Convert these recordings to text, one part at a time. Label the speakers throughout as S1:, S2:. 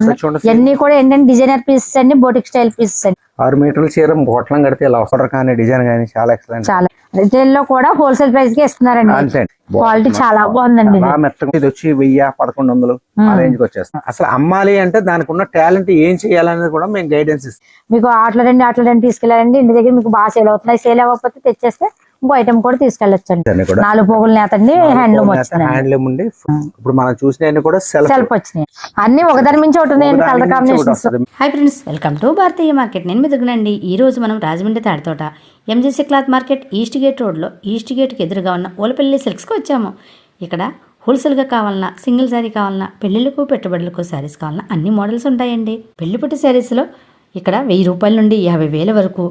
S1: ఇవన్నీ కూడా ఏంటంటే డిజైనర్ పీసెస్ అండి బోటిక్ స్టైల్ పీసెస్ అండి.
S2: ఆరు మీటర్ల చీర పొట్లం కడితే ఇలా కానీ డిజైన్ కానీ చాలా ఎక్సలెంట్
S1: చాలా. రిటైల్లో కూడా హోల్సేల్ ప్రైస్కి ఇస్తున్నారండి. క్వాలిటీ చాలా బాగుందండి ఇది.
S2: వచ్చి వెయ్యి పదకొండు వందలు ఆ. రేంజ్కి వచ్చేస్తాం అసలు అమ్మాలి అంటే దానికి ఉన్న టాలెంట్ ఏం చేయాలనేది కూడా మేము గైడెన్స్ ఇస్తాం.
S1: మీకు ఆటలు రండి ఆటలు రండి తీసుకెళ్ళారండి ఇంటి దగ్గర మీకు బాగా సేల్ అవుతున్నాయి. సేల్ అవ్వకపోతే తెచ్చేస్తే ఇంకో ఐటమ్ కూడా తీసుకెళ్ళొచ్చండి. నాలుగు పోగులు నేతండి హ్యాండ్లూమ్ వచ్చిందండి.
S2: హ్యాండ్లూమ్ ఉండి ఇప్పుడు మనం కూడా సెల్ఫ్
S1: సెల్ఫ్ వచ్చినాయి. అన్ని ఒకదాని మించి ఒకటి ఉన్నాయండి కలర్ కాంబినేషన్స్
S2: వస్తుంది.
S3: Hi friends welcome to Bharatiya market నేను మెదుగునండి ఈ రోజు మనం Rajahmundry Tadithota MGC cloth market east gate రోడ్లో ఈస్ట్ గేట్కి ఎదురుగా ఉన్న ఓలపల్లి సిల్క్స్కి వచ్చాము. ఇక్కడ హోల్సేల్గా కావాలన్నా సింగిల్ శారీ కావాలన్నా పెళ్ళిళ్ళకు పెట్టుబడులకు శారీస్ కావాలన్నా అన్ని మోడల్స్ ఉంటాయండి. పెళ్ళి పుట్టి శారీస్లో ఇక్కడ వెయ్యి రూపాయల నుండి యాభై వేల వరకు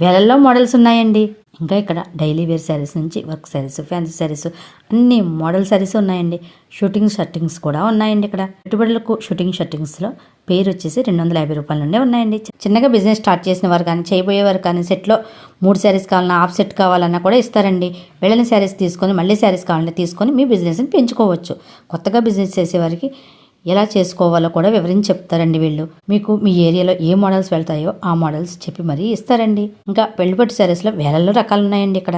S3: వేలల్లో మోడల్స్ ఉన్నాయండి. ఇంకా ఇక్కడ డైలీ వేర్ శారీస్ నుంచి వర్క్ శారీస్ ఫ్యాన్సీ శారీస్ అన్ని మోడల్ శారీస్ ఉన్నాయండి. షూటింగ్ షర్టింగ్స్ కూడా ఉన్నాయండి ఇక్కడ. పెట్టుబడులకు షూటింగ్ షర్టింగ్స్లో పేరు వచ్చేసి రెండు వందల యాభై రూపాయల నుండే ఉన్నాయండి. చిన్నగా బిజినెస్ స్టార్ట్ చేసిన వారు కానీ చేయబోయే వారు కానీ సెట్లో మూడు శారీస్ కావాలన్నా హాఫ్ సెట్ కావాలన్నా కూడా ఇస్తారండి. వెళ్ళని శారీస్ తీసుకొని మళ్ళీ శారీస్ కావాలన్నా తీసుకొని మీ బిజినెస్ని పెంచుకోవచ్చు. కొత్తగా బిజినెస్ చేసేవారికి ఎలా చేసుకోవాలో కూడా వివరించి చెప్తారండి వీళ్ళు. మీకు మీ ఏరియాలో ఏ మోడల్స్ వెళ్తాయో ఆ మోడల్స్ చెప్పి మరీ ఇస్తారండి. ఇంకా పెళ్ళిపట్టు శారీస్లో వేలల్లో రకాలు ఉన్నాయండి ఇక్కడ.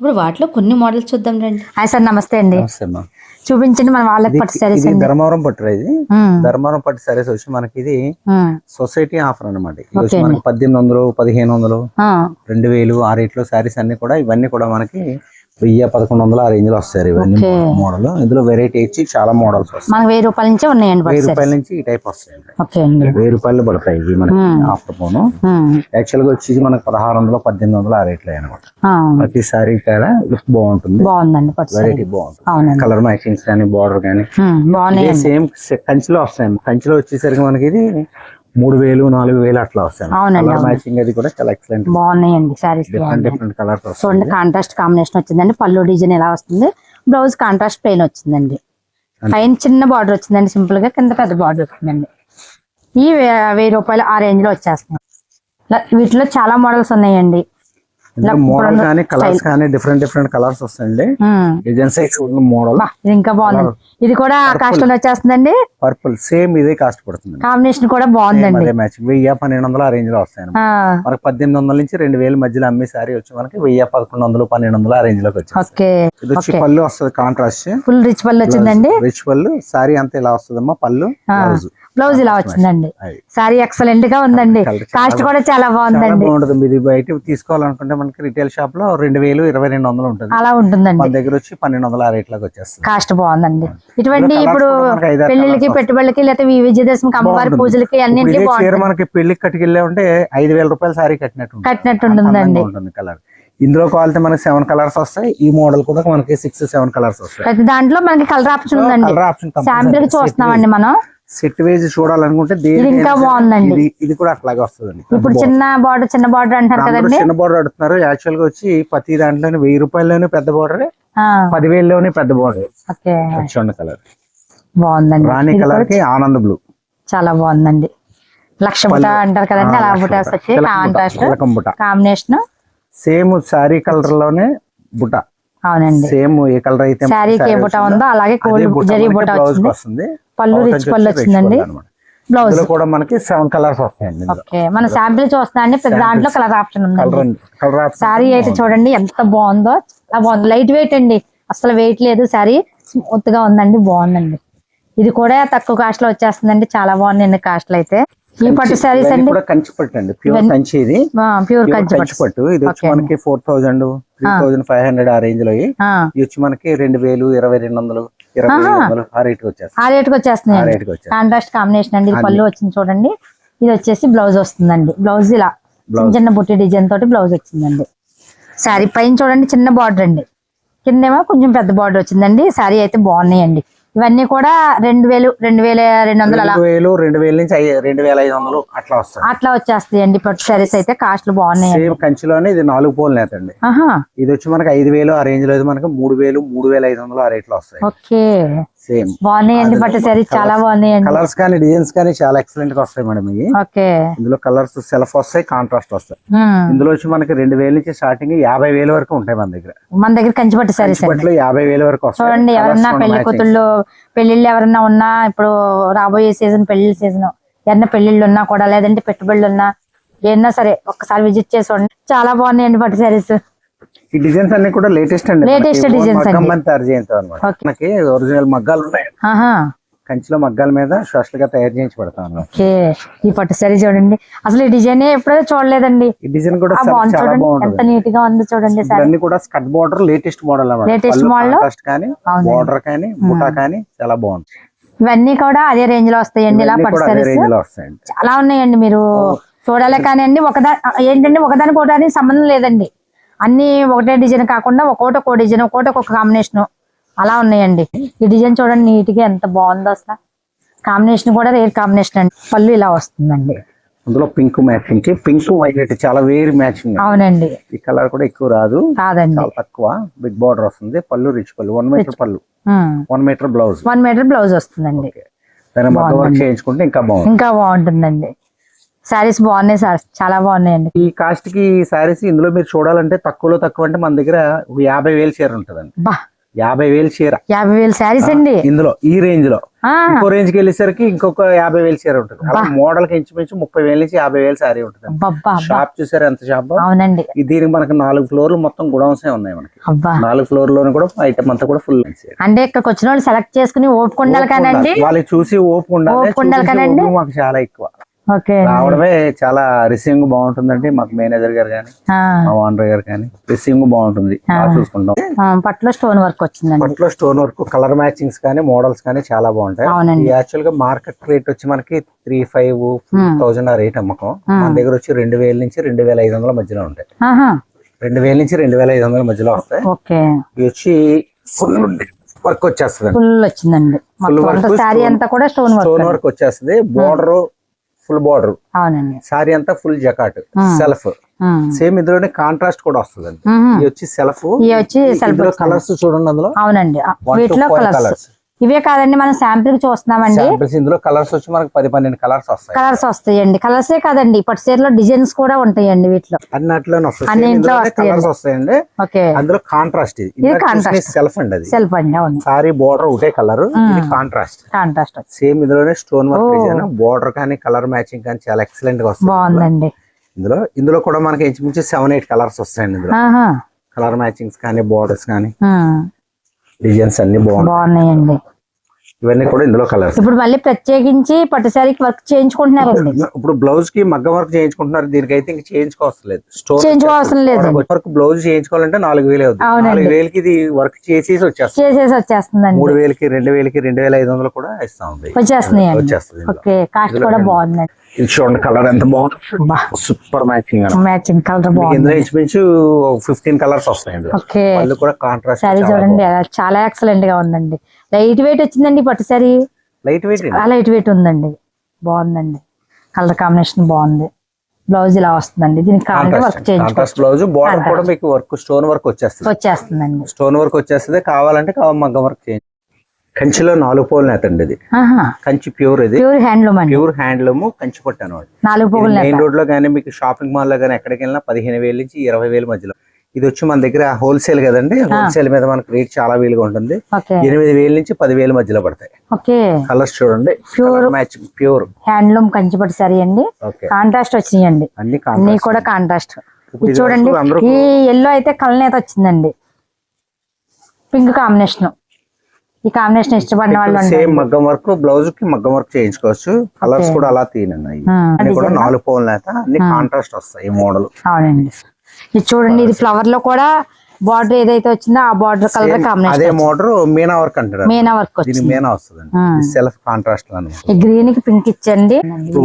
S3: ఇప్పుడు వాటిలో కొన్ని మోడల్స్ చూద్దాం రండి.
S1: హాయ్ సార్ నమస్తే అండి. చూపించండి మన వాళ్ళకి పట్టు సారీస్
S2: ధర్మవరం పట్టు ఇది. ధర్మవరం పట్టు సారీస్ వచ్చి మనకి ఇది సొసైటీ ఆఫర్. మనకి పద్దెనిమిది వందలు పదిహేను వందలు
S1: ఆ,
S2: రెండు వేలు ఆ రేట్లో శారీస్ అన్ని కూడా ఇవన్నీ కూడా మనకి వెయ్యి పదకొండు వందలు ఆ రేంజ్లో వస్తాయి ఇవన్నీ. మోడల్ ఇందులో వెరైటీ ఇచ్చి చాలా మోడల్స్ వస్తాయి.
S1: వెయ్యి రూపాయల నుంచే ఉన్నాయండి
S2: వెయ్యి రూపాయల నుంచి ఈ టైప్ వస్తాయి
S1: ఓకే అండి.
S2: వెయ్యి రూపాయలు పడతాయి ఇవి మనకి. ఆఫ్టర్ ఫోన్ యాక్చువల్గా వచ్చి మనకి పదహారు వందలు పద్దెనిమిది వందలు ఆ రేట్లో అనమాట
S1: ఆ,
S2: ప్రతి సారీ కూడా లుక్ బాగుంటుంది.
S1: బాగుందండి
S2: వెరైటీ బాగుంటుంది. కలర్ మ్యాచింగ్స్ కానీ బార్డర్ కానీ. సేమ్ కంచిలో వస్తాయి కంచిలో వచ్చేసరికి మనకి ఇది మూడు వేలు నాలుగు వేలు అట్లా వస్తాయి
S1: అవునండి,
S2: కలర్
S1: అవును.
S2: మ్యాచింగ్ అది కూడా చాలా ఎక్సలెంట్
S1: బాగున్నాయండి సారీస్
S2: డిఫరెంట్ కలర్స్
S1: చూడండి కాంట్రాస్ట్ కాంబినేషన్ వచ్చిందండి. పళ్ళు డిజైన్ ఎలా వస్తుంది? బ్లౌజ్ కాంట్రాస్ట్ ప్లెయిన్ వచ్చిందండి. పైన చిన్న బార్డర్ వచ్చిందండి సింపుల్గా. కింద పెద్ద బార్డర్ వచ్చిందండి. ఈ వెయ్యి రూపాయలు ఆ రేంజ్లో వచ్చేస్తున్నాయి. వీటిలో చాలా మోడల్స్ ఉన్నాయండి.
S2: మోడల్ కానీ కలర్స్. కానీ డిఫరెంట్ డిఫరెంట్ కలర్స్ వస్తాయండి. డిజైన్ సైజ్ మోడల్
S1: ఇంకా బాగుందండి. ఇది కూడా కాస్ట్ వచ్చేస్తుందండి?
S2: పర్పుల్ సేమ్ ఇదే కాస్ట్ పడుతుంది
S1: కాంబినేషన్ కూడా బాగుందండి.
S2: మ్యాచ్ వెయ్యి పన్నెండు వందలు రేంజ్లో వస్తాయి మనకి పద్దెనిమిది వందల నుంచి రెండు వేల మధ్యలో అమ్మే సారీ వచ్చి మనకి వెయ్యి పదకొండు వందలు పన్నెండు వందలు రేంజ్లోకి వచ్చేది ఇది వచ్చి పళ్ళు వస్తుంది కాంట్రాస్ట్
S1: ఫుల్ రిచ్ పళ్ళు వచ్చిందండి?
S2: రిచ్ పళ్ళు. సారీ అంతా ఇలా వస్తుందమ్మా పళ్ళు బ్లౌజ్
S1: ఇలా వచ్చిందండి. సారీ ఎక్సలెంట్గా ఉందండి. కాస్ట్ కూడా చాలా బాగుందండి.
S2: బాగుంటుంది. ఇది బయట తీసుకోవాలనుకుంటే మనకి రిటైల్ షాప్లో రెండు వేలు ఇరవై రెండు వందలు ఉంటుంది.
S1: అలా ఉంటుందండి.
S2: మన దగ్గర వచ్చి పన్నెండు వందల ఆ రేట్లోకి వచ్చేస్తుంది.
S1: కాస్ట్ బాగుందండి. ఇటువంటి ఇప్పుడు పెళ్ళిళ్ళకి
S2: colours
S1: పెట్టుబడులకి లేకపోతే ఈ విజయదశమికి అమ్మవారి. పూజలకి బాగుంటుంది.
S2: మనకి పెళ్ళికి కట్టుకెళ్ళే ఉంటే ఐదు వేల రూపాయల సారీ కట్టినట్టు.
S1: కట్టినట్టు ఉంటుందండి.
S2: ఉంటుంది కలర్ ఇందులో కావాలంటే మనకి సెవెన్ కలర్స్ వస్తాయి. ఈ మోడల్ కూడా మనకి సిక్స్ సెవెన్ కలర్స్ వస్తాయి.
S1: ప్రతి దాంట్లో మనకి కలర్ ఆప్షన్ ఉందండి. శాంపిల్కి చూస్తున్నామండి మనం.
S2: సెట్ వేసి చూడాలనుకుంటే
S1: ఇంకా బాగుందండి.
S2: ఇది కూడా అట్లాగే వస్తుందండి.
S1: ఇప్పుడు చిన్న బార్డర్ చిన్న బార్డర్ అంటారు కదండి.
S2: చిన్న బోర్డర్ అడుగుతున్నారు. యాక్చువల్గా వచ్చి ప్రతి దాంట్లోనే వెయ్యి రూపాయల్లోనే పెద్ద బోర్డర్ పదివేలలోనే పెద్ద బోర్డర్. చూడండి కలర్.
S1: బాగుందండి.
S2: రాణి కలర్కి ఆనంద్ బ్లూ.
S1: చాలా బాగుందండి. లక్ష బుట్ట అంటారు కదండి అలా బుటాస్ వచ్చి కాంట్రాస్ట్ కాంబినేషన్
S2: సేమ్ సారీ కలర్లోనే బుట్ట.
S1: అవునండి.
S2: సేమ్ ఏ కలర్ అయితే
S1: శారీకి ఏ బుట్ట ఉందో అలాగే కోల్డ్ జరీ వచ్చింది.
S2: వస్తుంది.
S1: పళ్ళు రిచ్ పళ్ళు వచ్చిందండి. బ్లౌజ్
S2: కూడా మనకి సెవెన్ కలర్స్ వస్తాయండి
S1: ఓకే మన శాంపిల్ చూస్తున్నా అండి? ప్రతి దాంట్లో కలర్ ఆప్షన్
S2: కలర్
S1: శారీ అయితే చూడండి ఎంత బాగుందో. చాలా బాగుంది. లైట్ వెయిట్ అండి. అసలు వెయిట్ లేదు. శారీ స్మూత్గా ఉందండి. బాగుందండి. ఇది కూడా తక్కువ కాస్ట్లో వచ్చేస్తుందండి. చాలా బాగుందండి కాస్ట్లు అయితే. ఈ పట్టు శారీస్ అండి?
S2: కూడా కంచి పట్టు అండి. ప్యూర్ కంచి ఇది.
S1: ప్యూర్ కంచి పట్టు.
S2: ఇది వచ్చి. మనకి four thousand three thousand five hundred ఆ రేంజ్లో ఇవి వచ్చి మనకి రెండు వేలు ఇరవై రెండు వందలు ఇరవై. వందలు ఆ రేట్ వచ్చేస్తాయి.
S1: ఆ
S2: వచ్చేస్తాయి.
S1: కాంట్రాస్ట్ కాంబినేషన్ అండి. ఇది పళ్ళు వచ్చింది చూడండి. ఇది వచ్చేసి బ్లౌజ్ వస్తుందండి. బ్లౌజ్ ఇలా. చిన్న చిన్న బుట్టి డిజైన్ తోటి బ్లౌజ్ వచ్చిందండి. శారీ పైన చూడండి చిన్న బార్డర్ అండి. కిందేమో కొంచెం పెద్ద బార్డర్ వచ్చిందండి. శారీ అయితే బాగున్నాయండి. ఇవన్నీ కూడా రెండు వేలు రెండు వేల రెండు వందలు అలా.
S2: వేలు రెండు వేల నుంచి రెండు వేల ఐదు వందలు అట్లా వస్తాయి.
S1: అట్లా వచ్చేస్తాయండి. పట్టు శారీస్ అయితే కాస్ట్లు బాగున్నాయండి.
S2: సేమ్ కంచిలోనే ఇది నాలుగు పోల్ నేత అండి
S1: ఆహా.
S2: ఇది వచ్చి మనకి ఐదు వేలు ఆ రేంజ్లో మనకి మూడు వేలు మూడు వేల ఐదు వందలు ఆ రేట్లో వస్తాయి.
S1: ఓకే.
S2: సేమ్
S1: బాగున్నాయండి పట్టు శారీ చాలా బాగున్నాయండి
S2: కలర్స్ కానీ డిజైన్స్ కానీ చాలా ఎక్సలెంట్గా వస్తాయి మేడం ఇవి.
S1: ఓకే.
S2: ఇందులో కలర్స్ సెల్ఫ్ వస్తాయి కాంట్రాస్ట్ వస్తాయి. ఇందులో వచ్చి మనకి రెండు వేల నుంచి స్టార్టింగ్ యాభై వేల వరకు ఉంటాయి మన దగ్గర.
S1: మన దగ్గర కంచి పట్టు
S2: ఇప్పట్లో యాభై వేల వరకు వస్తాయి.
S1: చూడండి ఎవరన్నా
S2: పెళ్ళి.
S1: కూతుళ్ళు పెళ్ళిళ్ళు ఎవరన్నా ఉన్నా ఇప్పుడు రాబోయే సీజన్ పెళ్ళి సీజన్ ఎవరన్నా పెళ్ళిళ్ళు ఉన్నా కూడా లేదంటే పెట్టుబడులు ఉన్నా ఏమన్నా సరే ఒక్కసారి విజిట్ చేసి చాలా బాగున్నాయండి పట్టు శారీస్
S2: ఈ డిజైన్స్ అన్ని కూడా లేటెస్ట్ అండి
S1: అండి.
S2: పని తయారు చేయించాం అనమాట. మనకి ఒరిజినల్ మగ్గాలు ఉన్నాయి. కంచిలో మగ్గాల మీద స్పెషల్గా తయారు చేయించి పెడతాం
S1: ఓకే. ఈ పట్టు శారీ చూడండి. అసలు ఈ డిజైన్ ఎప్పుడో చూడలేదండి.
S2: ఈ డిజైన్ కూడా చాలా
S1: ఎంత నీట్గా ఉంది చూడండి
S2: ఇవన్నీ కూడా స్కట్ బార్డర్ లేటెస్ట్ మోడల్ అన్నమాట.
S1: Model?
S2: కాంట్రాస్ట్ కానీ. బార్డర్ కానీ బుటా కానీ చాలా బాగుంది.
S1: ఇవన్నీ కూడా అదే రేంజ్లో వస్తాయండి ఇలా పట్టు
S2: రేంజ్లో వస్తాయండి.
S1: చాలా ఉన్నాయండి మీరు చూడాలి కానీ అండి ఒకదా ఏంటంటే ఒకదానికి ఒకదానికి సంబంధం లేదండి. అన్ని ఒకటే డిజైన్ కాకుండా ఒక్కోటి ఒక్కో డిజైన్ ఒక్కోటి ఒక్కొక్క కాంబినేషన్ అలా ఉన్నాయండి. ఈ డిజైన్ చూడండి నీట్గా ఎంత బాగుందో అసలు. కాంబినేషన్ కూడా రేర్ కాంబినేషన్ అండి. పళ్ళు ఇలా వస్తుందండి.
S2: అందులో పింక్ మ్యాచింగ్కి పింక్ వైలెట్ చాలా వేరు మ్యాచింగ్
S1: అవునండి.
S2: ఈ కలర్ కూడా ఎక్కువ రాదు.
S1: కాదండి
S2: తక్కువ. బిగ్ బార్డర్ వస్తుంది. పళ్ళు రిచ్ పళ్ళు. వన్ మీటర్ పళ్ళు. One metre blouse
S1: one metre blouse వస్తుందండి.
S2: చేయించుకుంటే ఇంకా బాగుంది
S1: ఇంకా బాగుంటుందండి. శారీస్ బాగున్నాయి సార్. చాలా బాగున్నాయండి.
S2: ఈ కాస్ట్కి సారీస్ ఇందులో మీరు చూడాలంటే తక్కువలో తక్కువ అంటే మన దగ్గర యాభై వేలు చీర ఉంటదండి.
S1: బా.
S2: యాభై వేలు చీర
S1: యాభై వేలు శారీస్ అండి.
S2: ఇందులో ఈ
S1: రేంజ్లో.
S2: ఇంకో రేంజ్కి వెళ్ళేసరికి ఇంకొక యాభై వేలు చీర ఉంటుంది. అలా మోడల్కి ఇంచుమించు ముప్పై వేల నుంచి యాభై వేలు సారీ ఉంటుంది. షాప్ చూసారు ఎంత షాప్
S1: అవునండి.
S2: దీనికి మనకి నాలుగు ఫ్లోర్లు మొత్తం గుడౌన్సే ఉన్నాయి మనకి. నాలుగు ఫ్లోర్లోని కూడా ఐటమ్ అంతా కూడా ఫుల్
S1: అంటే ఇక్కడికి వచ్చిన వాళ్ళు సెలెక్ట్ చేసుకుని ఓపుకుండాలి కానండి.
S2: వాళ్ళకి చూసి ఓపు ఉండాలి
S1: ఓపిక ఉండాలి
S2: చూపించే
S1: కదండి?
S2: ఓపిక మాకు చాలా ఎక్కువ. రావడమే చాలా రిసీవింగ్ బాగుంటుందండి మాకు మేనేజర్ గారు కానీ
S1: ఆ,
S2: మా ఓనర్ గారు కానీ రిసీవింగ్ బాగుంటుంది బాగా చూసుకుంటాం.
S1: స్టోన్ వర్క్ వచ్చిందండి.
S2: పట్లో స్టోన్ వర్క్ కలర్ మ్యాచింగ్స్ కానీ మోడల్స్ కానీ చాలా బాగుంటాయి. యాక్చువల్గా మార్కెట్ రేట్ వచ్చి మనకి త్రీ ఫైవ్ థౌసండ్ ఆ రేట్ అమ్మకం. మన దగ్గర వచ్చి రెండు వేల నుంచి రెండు వేల ఐదు వందల మధ్యలో ఉంటాయి. రెండు వేల నుంచి రెండు వేల ఐదు వందల మధ్యలో వస్తాయి.
S1: ఓకే.
S2: ఇవి వచ్చి ఫుల్ వర్క్ వచ్చేస్తుంది
S1: ఫుల్ వచ్చిందండి. స్టోన్ వర్క్
S2: స్టోన్ వర్క్ వచ్చేస్తుంది. Border full border.
S1: అవునండి.
S2: సారీ అంతా ఫుల్ జకాట్ సెల్ఫ్. సేమ్ ఇందులోనే కాంట్రాస్ట్ కూడా వస్తుంది అండి. ఇది వచ్చి సెల్ఫ్. కలర్స్ చూడండి అందులో.
S1: అవునండి. వీటిలో కలర్స్. ఇవే కాదండి మనం శాంపిల్ చూస్తున్నామండి.
S2: ఇందులో కలర్స్ వచ్చి మనకి పది పన్నెండు కలర్స్ వస్తాయి.
S1: కలర్స్ వస్తాయండి. కలర్సే కాదండి పట్టు చీరలో డిజైన్స్ కూడా ఉంటాయండి వీటిలో. అన్నింట్లో వస్తాయండి.
S2: కలర్స్ వస్తాయండి.
S1: ఓకే.
S2: అందులో కాంట్రాస్ట్. ఇది
S1: contrast.
S2: సెల్ఫ్ అండి అది.
S1: సెల్ఫ్ అండి అవును.
S2: సారీ బోర్డర్ ఒకటే కలర్. కాంట్రాస్ట్.
S1: కాంట్రాస్ట్.
S2: సేమ్ ఇందులోనే స్టోన్ వర్క్ బోర్డర్ కానీ కలర్ మ్యాచింగ్ కానీ చాలా ఎక్సలెంట్గా వస్తుంది
S1: బాగుందండి.
S2: ఇందులో ఇందులో కూడా మనకి ఇంచుమించు సెవెన్ ఎయిట్ కలర్స్ వస్తాయండి ఇందులో. కలర్ మ్యాచింగ్స్ కానీ బోర్డర్స్ కానీ. డిజైన్స్ అన్ని బాగున్నాయి.
S1: బాగున్నాయండి.
S2: ఇవన్నీ కూడా ఇందులో కలర్స్.
S1: ఇప్పుడు మళ్ళీ ప్రత్యేకించి పట్టు శారీకి వర్క్ చేయించుకుంటున్నారండి.
S2: ఇప్పుడు బ్లౌజ్కి మగ్గ వర్క్ చేయించుకుంటున్నారు. దీనికైతే ఇంక చేయించుకోవసరం లేదు స్టోన్
S1: చేయించుకోవాల్సిన లేదండి.
S2: వర్క్ బ్లౌజ్ చేయించుకోవాలంటే నాలుగు వేలు అవుతుంది. నాలుగు వేలకి ఇది వర్క్ చేసేసి వచ్చేస్తుంది.
S1: చేసేసి వచ్చేస్తుందండి.
S2: మూడు వేలకి రెండు వేలకి రెండు వేల ఐదు వందలు కూడా ఇస్తా ఉంది వచ్చేస్తుంది.
S1: ఓకే కాస్ట్ కూడా బాగుందండి.
S2: ఇది చూడండి కలర్ ఎంత బాగుంది? సూపర్ మ్యాచింగ్
S1: మ్యాచింగ్ కలర్
S2: ఇందులో
S1: బాగుంది.
S2: ఇంచుమించు ఫిఫ్టీన్ కలర్స్ వస్తాయి ఇందులో.
S1: ఓకే.
S2: వాళ్ళు కూడా కాంట్రాస్ట్
S1: శారీ చూడండి చాలా ఎక్సలెంట్గా ఉందండి. లైట్ వెయిట్ వచ్చిందండి పట్టు sari?
S2: Light weight
S1: light weight ఉందండి. బాగుందండి. కలర్ కాంబినేషన్ బాగుంది. బ్లౌజ్ ఇలా వస్తుందండి. దీనికి కావాలంటే వర్క్ చేయించుకోవచ్చు
S2: బ్లౌజ్ బార్డర్ కూడా మీకు వర్క్ స్టోన్ వర్క్ వచ్చేస్తుంది.
S1: వచ్చేస్తుందండి.
S2: స్టోన్ వర్క్ వచ్చేస్తుంది. కావాలంటే కావాలి మగ్గం వర్క్ చేయండి కంచిలో నాలుగు పోలు నేతండి ఇది. కంచి ప్యూర్ ఇది.
S1: Pure handloom
S2: pure handloom Kanchi పట్టు అనమాట.
S1: నాలుగు పువ్వులు
S2: మెయిన్ రోడ్లో కానీ మీకు షాపింగ్ మాల్లో కానీ ఎక్కడికి వెళ్ళినా పదిహేను వేల నుంచి ఇరవై వేల మధ్యలో. ఇది వచ్చి మన దగ్గర హోల్సేల్ కదండి హోల్సేల్ మీద మనకు రేట్ చాలా వీలుగా ఉంటుంది. ఎనిమిది వేల నుంచి పదివేల మధ్యలో పడతాయి.
S1: ఓకే.
S2: కలర్స్ చూడండి.
S1: Pure.
S2: Match pure
S1: handloom Kanchi పట్టు శారీ అండి. కాంట్రాస్ట్ వచ్చినాయండి.
S2: అన్ని
S1: కూడా కాంట్రాస్ట్ చూడండి ఈ ఎల్లో అయితే కలనేత వచ్చిందండి. పింక్ కాంబినేషన్ ఈ కాంబినేషన్ ఇష్టపడిన వాళ్ళు
S2: సేమ్. మగ్గం వర్క్ బ్లౌజ్కి మగ్గం వర్క్ చేయించుకోవచ్చు. కలర్స్ కూడా అలా తీయనున్నాయి అన్ని కూడా. నాలుగు పోల్ నేత అన్ని కాంట్రాస్ట్ వస్తాయి ఈ మోడల్
S1: అవునండి. ఇది చూడండి ఇది ఫ్లవర్లో కూడా బార్డర్ ఏదైతే వచ్చిందో ఆ బార్డర్ కలర్
S2: అదే
S1: కాంబినేషన్
S2: మీనా వర్క్ అంటారు.
S1: మీనా వర్క్
S2: దీని మీనా వస్తుంది సెల్ఫ్ కాంట్రాస్ట్
S1: ఈ గ్రీన్కి పింక్ ఇచ్చండి.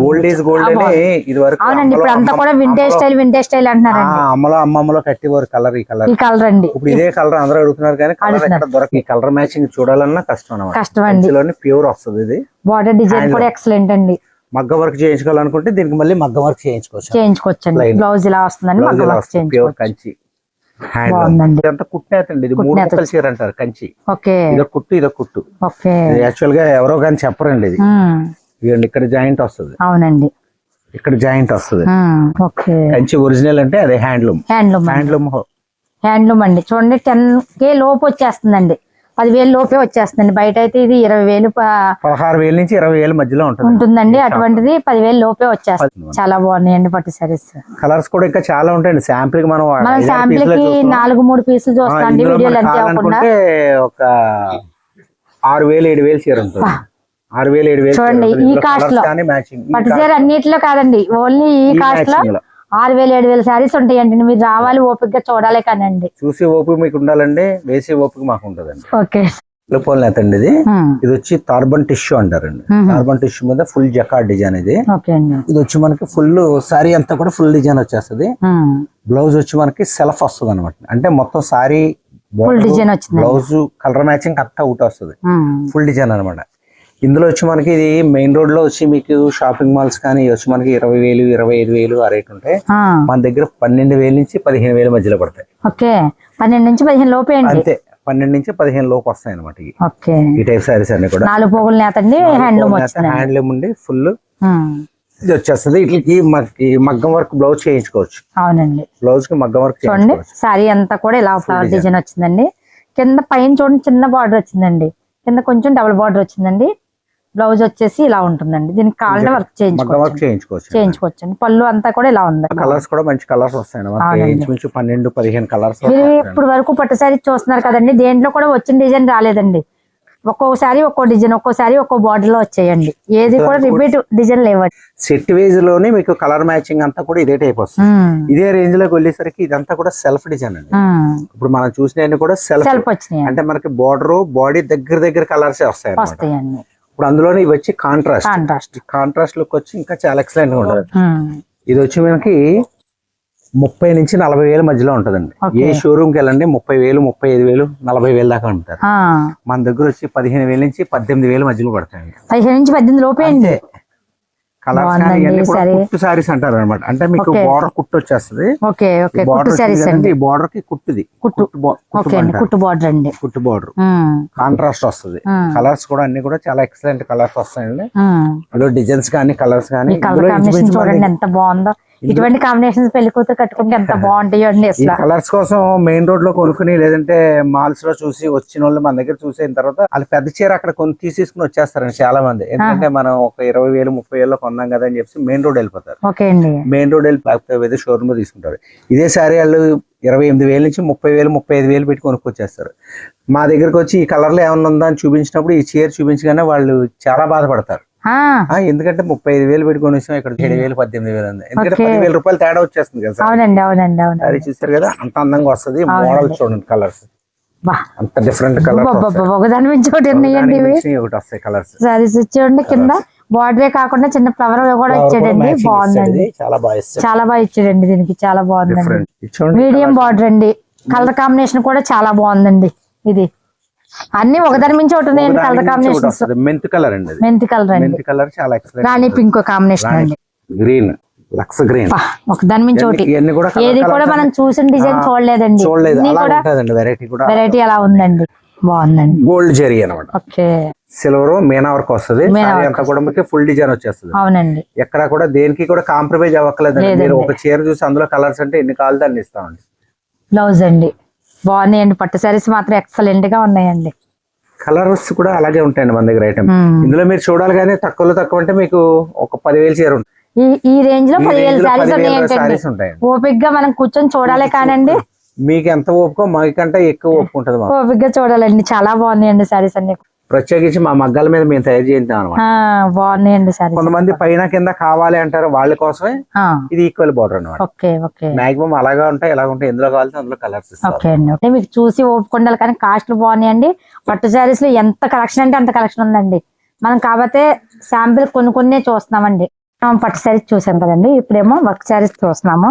S2: ఓల్డ్ ఏజ్ గోల్డ్ ఇది వరకు
S1: అవునండి ఇప్పుడు అంతా కూడా వింటేజ్ స్టైల్ వింటేజ్ స్టైల్ అంటున్నారండి.
S2: అమ్మలో అమ్మమ్మలో కట్టేవారు కలర్ ఈ కలర్
S1: ఈ కలర్ అండి.
S2: ఇప్పుడు ఇదే కలర్ అందరూ అడుగుతున్నారు కానీ కలర్ ఎక్కడ దొరక ఈ కలర్ మ్యాచింగ్ చూడాలన్నా కష్టం అనమాట
S1: కష్టం అండి.
S2: ప్యూర్ వస్తుంది ఇది.
S1: బార్డర్ డిజైన్ కూడా ఎక్సలెంట్ అండి.
S2: మగ్గ వర్క్ చేయించుకోవాలనుకుంటే దీనికి మళ్ళీ మగ్గ వర్క్ చేయించుకోవచ్చు.
S1: చేయించుకోవచ్చండి.
S2: Plain.
S1: బ్లౌజ్ ఇలా వస్తుందండి మగ్గం వర్క్ చేయించుకోవచ్చు.
S2: కంచి. ఇదంతా కుట్నేత అండి ఇది మూడు ముక్కల చీర అంటారు కంచి. ఇదో కుట్టు ఇదో కుట్టు. యాక్చువల్గా ఎవరో కానీ చెప్పరండి ఇది. ఇక్కడ జాయింట్ వస్తుంది.
S1: అవునండి.
S2: ఇక్కడ జాయింట్ వస్తుంది. కంచి ఒరిజినల్ అంటే అదే హ్యాండ్లూమ్.
S1: హ్యాండ్లూమ్.
S2: హ్యాండ్లూమ్
S1: హ్యాండ్లూమ్ అండి. చూడండి టెన్ కే లోపు వచ్చేస్తుందండి. పదివేలు లోపే వచ్చేస్తుందండి. బయట అయితే ఇది ఇరవై వేలు
S2: పదహారు వేల నుంచి ఇరవై వేల మధ్యలో ఉంటుంది
S1: ఉంటుందండి. అటువంటిది పదివేలు లోపే వచ్చేస్తుంది. చాలా బాగున్నాయండి పట్టు సారీస్
S2: కలర్స్ కూడా ఇంకా చాలా ఉంటాయండి. శాంపిల్కి మనం
S1: మనం
S2: శాంపిల్కి.
S1: నాలుగు మూడు పీసులు
S2: ఆ,
S1: చూస్తాం అండి
S2: ఇందులో
S1: వీడియోలు అంతే
S2: కావాలనుకుంటే ఒక ఆరు వేలు ఏడు వేలు చీర ఉంటుంది. ఆరు వేలు ఏడు వేలు
S1: చూడండి. ఈ
S2: కాస్ట్లో.
S1: పట్టు చీర అన్నిట్లో కాదండి. ఓన్లీ ఈ కాస్ట్లో ఆరు వేలు ఏడు వేలు శారీస్ ఉంటాయండి. మీరు రావాలి ఓపిక గా చూడాలి కానండి.
S2: చూసి ఓపిక మీకు ఉండాలండి వేసే ఓపిక మాకు ఉంటదండి.
S1: ఓకే.
S2: లోపల ఇది. ఇది వచ్చి కార్బన్ టిష్యూ అంటారండి. కార్బన్ టిష్యూ మీద ఫుల్ జకార్డ్ డిజైన్ ఇది. ఇది వచ్చి మనకి ఫుల్ సారీ అంతా కూడా ఫుల్ డిజైన్ వచ్చేస్తుంది. బ్లౌజ్ వచ్చి మనకి సెల్ఫ్ వస్తుంది అనమాట అంటే మొత్తం సారీ
S1: ఫుల్ డిజైన్ వచ్చింది
S2: blouse colour matching correct out వస్తుంది. ఫుల్ డిజైన్ అనమాట ఇందులో వచ్చి మనకి ఇది మెయిన్ రోడ్లో వచ్చి మీకు షాపింగ్ మాల్స్ కానీ వచ్చి మనకి ఇరవై వేలు ఇరవై ఐదు వేలు ఆ రేట్ ఉంటాయి మన దగ్గర పన్నెండు వేల నుంచి పదిహేను వేల మధ్యలో పడతాయి.
S1: ఓకే. పన్నెండు నుంచి పదిహేను లోపే
S2: అంతే. పన్నెండు నుంచి పదిహేను లోపు వస్తాయి అనమాట ఈ టైప్ సారీస్ అన్ని కూడా.
S1: నాలుగు పోగులు నేతండి హ్యాండ్లూమ్
S2: హ్యాండ్లూమ్ ఉండి ఫుల్. ఇది వచ్చేస్తుంది. వీటికి మనకి మగ్గం వర్క్ బ్లౌజ్ చేయించుకోవచ్చు.
S1: అవునండి.
S2: బ్లౌజ్కి మగ్గం వర్క్
S1: చూడండి సారీ అంతా కూడా ఇలా ఫ్లవర్ డిజైన్ వచ్చిందండి. కింద పైన చూడండి చిన్న బార్డర్ వచ్చిందండి. కింద కొంచెం డబుల్ బార్డర్ వచ్చిందండి. బ్లౌజ్ వచ్చేసి ఇలా ఉంటుందండి. దీనికి కావాలంటే వర్క్ చేయించుకోవచ్చు.
S2: చేయించుకోవచ్చు.
S1: చేయించుకోవచ్చండి. పళ్ళు అంతా కూడా ఇలా ఉంది
S2: కలర్స్ కూడా మంచి కలర్స్ వస్తాయి పన్నెండు పదిహేను కలర్స్
S1: మీరు ఇప్పుడు వరకు పట్టు సారీ చూస్తున్నారు కదండి. దేంట్లో కూడా వచ్చిన డిజైన్ రాలేదండి. ఒక్కొక్కసారి ఒక్కో డిజైన్ ఒక్కోసారి ఒక్కో బార్డర్లో వచ్చేయండి. ఏది కూడా రిపీట్ డిజైన్ లేవండి.
S2: సెట్ వేజ్లోనే మీకు కలర్ మ్యాచింగ్ అంతా కూడా ఇదే టైప్ వస్తుంది. ఇదే రేంజ్లోకి వెళ్ళేసరికి ఇదంతా కూడా సెల్ఫ్ డిజైన్ అండి. ఇప్పుడు మనం చూసినవన్నీ కూడా సెల్ఫ్
S1: సెల్ఫ్ వచ్చినాయి
S2: అంటే మనకి బోర్డర్ బాడీ దగ్గర దగ్గర కలర్స్ వస్తాయి
S1: వస్తాయండి.
S2: ఇప్పుడు అందులోనే ఇవి వచ్చి కాంట్రాస్ట్
S1: కాంట్రాస్ట్
S2: కాంట్రాస్ట్ లుక్ వచ్చి ఇంకా చాలా ఎక్సలెంట్గా ఉంటుంది. ఇది వచ్చి మనకి ముప్పై నుంచి నలభై వేల మధ్యలో ఉంటదండి. ఏ షోరూమ్కి వెళ్ళండి ముప్పై వేలు ముప్పై ఐదు వేలు నలభై వేలు దాకా ఉంటారు. మన దగ్గర వచ్చి పదిహేను వేల నుంచి పద్దెనిమిది వేల మధ్యలో పడతాయి
S1: పదిహేను నుంచి పద్దెనిమిది లోపే అండి.
S2: కుట్టు సారీస్ అంటారు అనమాట అంటే మీకు. బార్డర్ కుట్టు వచ్చేస్తుంది.
S1: ఓకే ఓకే కుట్టు
S2: బార్డర్
S1: సారీస్ అండి.
S2: బార్డర్కి కుట్టుది.
S1: కుట్టు.
S2: కుట్టు
S1: ఓకే అండి
S2: అంటారు.
S1: కుట్టు బార్డర్ అండి.
S2: కుట్టు బార్డర్ కాంట్రాస్ట్ వస్తుంది. కలర్స్ కూడా అన్ని కూడా చాలా ఎక్సలెంట్ కలర్స్ వస్తాయండి. డిజైన్స్ కానీ కలర్స్ కానీ
S1: చూడండి ఎంత బాగుందో. ఇటువంటి కాంబినేషన్స్ పెళ్ళి కూతురు కట్టుకుంటే ఎంత బాగుంటాయో అండి
S2: ఈ
S1: అసలు
S2: కలర్స్ కోసం మెయిన్ రోడ్లో కొనుక్కుని లేదంటే మాల్స్లో చూసి వచ్చిన వాళ్ళు మన దగ్గర చూసిన తర్వాత వాళ్ళు పెద్ద చీర అక్కడ కొన్ని తీసేసుకుని వచ్చేస్తారండి చాలా మంది ఎందుకంటే మనం ఒక ఇరవై వేలు ముప్పై వేలు కొన్నాం కదా అని చెప్పి మెయిన్ రోడ్ వెళ్ళిపోతారు. మెయిన్ రోడ్ వెళ్ళి లేకపోతే షోరూమ్లో తీసుకుంటారు. ఇదే సారీ వాళ్ళు ఇరవై ఎనిమిది వేల నుంచి ముప్పై వేలు ముప్పై ఐదు వేలు పెట్టి కొనుక్కొచ్చేస్తారు. మా దగ్గరకు వచ్చి ఈ కలర్లో ఏమన్నా ఉందా అని చూపించినప్పుడు ఈ చీర చూపించగానే వాళ్ళు చాలా బాధపడతారు. ఎందుకంటే ముప్పై ఐదు వేలు పెట్టి కొనేసాం ఇక్కడ ఏడు వేలు పద్దెనిమిది వేలు ఉంది ఎందుకంటే. పదివేల రూపాయలు తేడా వచ్చేస్తుంది కదా
S1: అవునండి అవునండి అవునండి.
S2: సారీ చూసారు కదా అంత అందంగా వస్తుంది. మోడల్ చూడండి కలర్స్ అంత డిఫరెంట్ కలర్స్
S1: అబ్బబ్బబ్బ, ఒకదాని మించి ఒకటి ఉన్నాయండి ఇవి?
S2: ఒకటి వస్తాయి కలర్స్
S1: సారీస్ చూడండి కింద బార్డరే కాకుండా చిన్న ఫ్లవర్ కూడా ఇచ్చాడండి. బాగుందండి.
S2: చాలా బాగా ఇస్తాడు
S1: చాలా బాగా ఇచ్చాడండి దీనికి. చాలా బాగుందండి. మీడియం బార్డర్ అండి. కలర్ కాంబినేషన్ కూడా చాలా బాగుందండి. ఇది. అన్ని ఒకదాని మించి ఒకటి ఉన్నాయండి కలర్ కాంబినేషన్
S2: మెంత్ కలర్ అండి
S1: మెంతి కలర్ అండి.
S2: మెంత్ కలర్ చాలా ఎక్సలెంట్
S1: రాణి పింక్ కాంబినేషన్ అండి.
S2: గ్రీన్ లక్స్ గ్రీన్.
S1: పా, ఒకదాని మించి ఒకటి. ఏది కూడా మనం చూసిన డిజైన్ చూడలేదండి.
S2: చూడలేదు. వెరైటీ కూడా
S1: వెరైటీ అలా ఉందండి. బాగుందండి.
S2: గోల్డ్ జెరీ అనమాట
S1: ఓకే.
S2: సిల్వర్ మీనా వర్క్ వస్తుంది. అంతా కూడా మీకు ఫుల్ డిజైన్ వచ్చేస్తుంది.
S1: అవునండి.
S2: ఎక్కడ కూడా దేనికి కూడా కాంప్రమైజ్ అవ్వట్లేదు
S1: లేదండి.
S2: మీరు ఒక చీర చూసి అందులో కలర్స్ అంటే ఎన్ని కావాలి అన్ని ఇస్తామండి.
S1: బ్లౌజ్ అండి. బాగున్నాయండి. పట్టు సారీస్ మాత్రం ఎక్సలెంట్గా ఉన్నాయండి.
S2: కలర్స్ కూడా అలాగే ఉంటాయండి మన దగ్గర ఐటమ్. ఇందులో మీరు చూడాలి కానీ తక్కువలో తక్కువ అంటే మీకు ఒక పదివేలు చీర ఉంటుంది.
S1: ఈ ఈ
S2: రేంజ్లో
S1: పదివేల సారీస్
S2: ఉంటాయండి.
S1: ఓపిక్గా మనం కూర్చొని చూడాలి కానండి.
S2: మీకు ఎంత ఓపుకో మాకంటే ఎక్కువ ఓపుకు ఉంటుంది మాకు.
S1: ఓపిక్గా చూడాలండి. చాలా బాగున్నాయండి సారీస్ అన్ని.
S2: ప్రత్యేకించి మా మగ్గాల మీద మేము తయారు చేయించాం అనమాట
S1: బాగున్నాయండి సారీస్
S2: కొంతమంది పైన కింద కావాలి అంటారు వాళ్ళ కోసమే ఇది ఈక్వల్ బార్డర్ అనమాట
S1: ఓకే ఓకే.
S2: మాక్సిమం అలాగా ఉంటాయి ఎలా ఉంటాయి ఎందులో కావాలంటే అందులో కలర్స్
S1: ఓకే అండి అంటే మీకు చూసి ఓపుకుండాలి కానీ కాస్ట్లు బాగున్నాయండి పట్టు శారీస్లో ఎంత కలెక్షన్ అంటే అంత కలెక్షన్ ఉందండి. మనం కాకపోతే శాంపిల్ కొన్ని కొన్నే చూస్తున్నామండి. పట్టు శారీస్ చూసాం కదండి ఇప్పుడేమో వర్క్ శారీస్ చూస్తున్నాము.